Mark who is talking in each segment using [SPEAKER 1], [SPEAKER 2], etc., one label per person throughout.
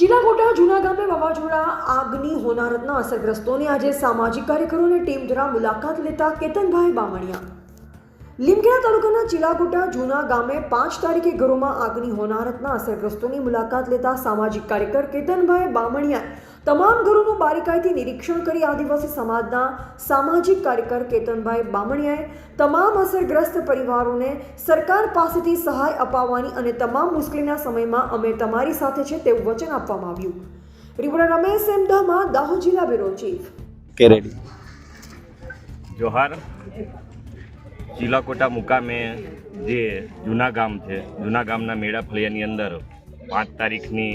[SPEAKER 1] ચીલાકોટા જૂના ગામે વાવાઝોડા આગની હોનારતના અસરગ્રસ્તોની આજે સામાજિક કાર્યકરોની ટીમ દ્વારા મુલાકાત લેતા કેતનભાઈ બામણિયા લીમખેડા તાલુકાના ચિલાગુટા જૂના ગામે પાંચ તારીખે ઘરોમાં આગની હોનારતના અસરગ્રસ્તોની મુલાકાત લેતા સામાજિક કાર્યકર કેતનભાઈ બામણિયાએ તમામ ઘરોનું બારીકાઈથી નિરીક્ષણ કરી આદિવાસી સમાજના સામાજિક કાર્યકર કેતનભાઈ બામણિયાએ તમામ અસરગ્રસ્ત પરિવારોને સરકાર પાસેથી સહાય અપાવવાની અને તમામ મુશ્કેલીના સમયમાં અમે તમારી સાથે છે તેવું વચન આપવામાં આવ્યું. રિપોર્ટર રમેશ એમદામા દાહોદ જિલ્લા બ્યુરો ચીફ.
[SPEAKER 2] જોહાર. ચીલાકોટા મુકામે જે જૂના ગામ છે, જૂના ગામના મેળા ફળિયાની અંદર પાંચ તારીખની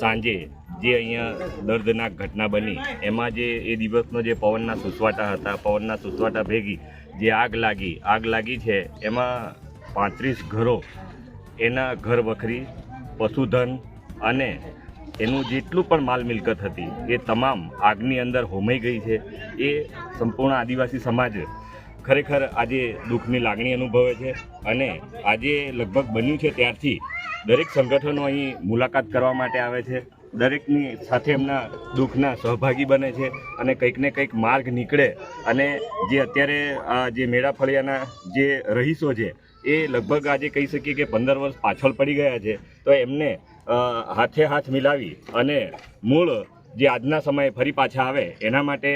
[SPEAKER 2] સાંજે જે અહીંયા દર્દનાક ઘટના બની, એમાં જે એ દિવસનો જે પવનના સુસવાટા હતા, પવનના સુસવાટા ભેગી, જે આગ લાગી આગ લાગી છે, એમાં પાંત્રીસ ઘરો એના ઘર વખરી, પશુધન અને એનું જેટલું પણ માલ મિલકત હતી, એ તમામ આગની અંદર હોમાઈ ગઈ છે. એ સંપૂર્ણ આદિવાસી સમાજ ખરેખર આજે દુઃખની લાગણી અનુભવે છે અને આજે લગભગ બન્યું છે ત્યારથી દરેક સંગઠનો અહીં મુલાકાત કરવા માટે આવે છે. દરેકની સાથે એમના દુઃખના સહભાગી બને છે અને કંઈક ને કંઈક માર્ગ નીકળે અને જે અત્યારે આ જે મેળા ફળિયાના જે રહીશો છે એ લગભગ આજે કહી શકીએ કે પંદર વર્ષ પાછળ પડી ગયા છે. તો એમને હાથે હાથ મિલાવી અને મૂળ જે આજના સમયે ફરી પાછા આવે એના માટે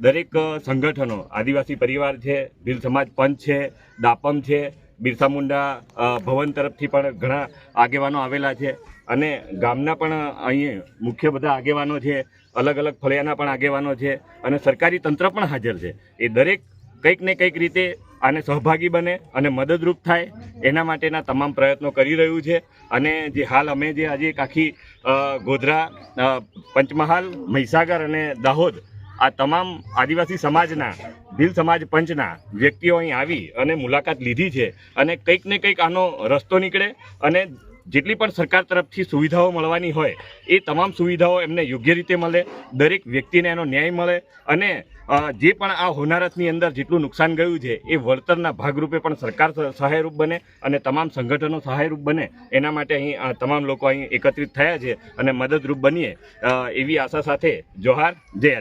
[SPEAKER 2] દરેક સંગઠનો, આદિવાસી પરિવાર છે ભીલ સમાજ પંચ છે દાપમ છે, બિરસા મુંડા ભવન તરફથી પણ ઘણા આગેવાનો આવેલા છે. અને ગામના પણ અહીં મુખ્ય બધા આગેવાનો છે અલગ અલગ ફળિયાના પણ આગેવાનો છે અને સરકારી તંત્ર પણ હાજર છે. એ દરેક કંઈક ને કંઈક રીતે આને સહભાગી બને અને મદદરૂપ થાય એના માટેના તમામ પ્રયત્નો કરી રહ્યું છે. અને જે હાલ અમે જે આજે એક આખી ગોધરા પંચમહાલ, મહીસાગર અને દાહોદ આ તમામ આદિવાસી સમાજના, ભીલ સમાજ પંચના વ્યક્તિઓ અહીં આવી અને મુલાકાત લીધી છે અને કંઈક ને કંઈક આનો રસ્તો નીકળે અને જેટલી પણ સરકાર તરફથી સુવિધાઓ મળવાની હોય, એ તમામ સુવિધાઓ એમને યોગ્ય રીતે મળે, દરેક વ્યક્તિને એનો ન્યાય મળે અને જે પણ આ હોનારતની અંદર જેટલું નુકસાન ગયું છે, એ વળતરના ભાગરૂપે પણ સરકાર સહાયરૂપ બને અને તમામ સંગઠનો સહાયરૂપ બને એના માટે અહીં તમામ લોકો અહીં એકત્રિત થયા છે અને મદદરૂપ બનીએ એવી આશા સાથે, જોહાર, જય.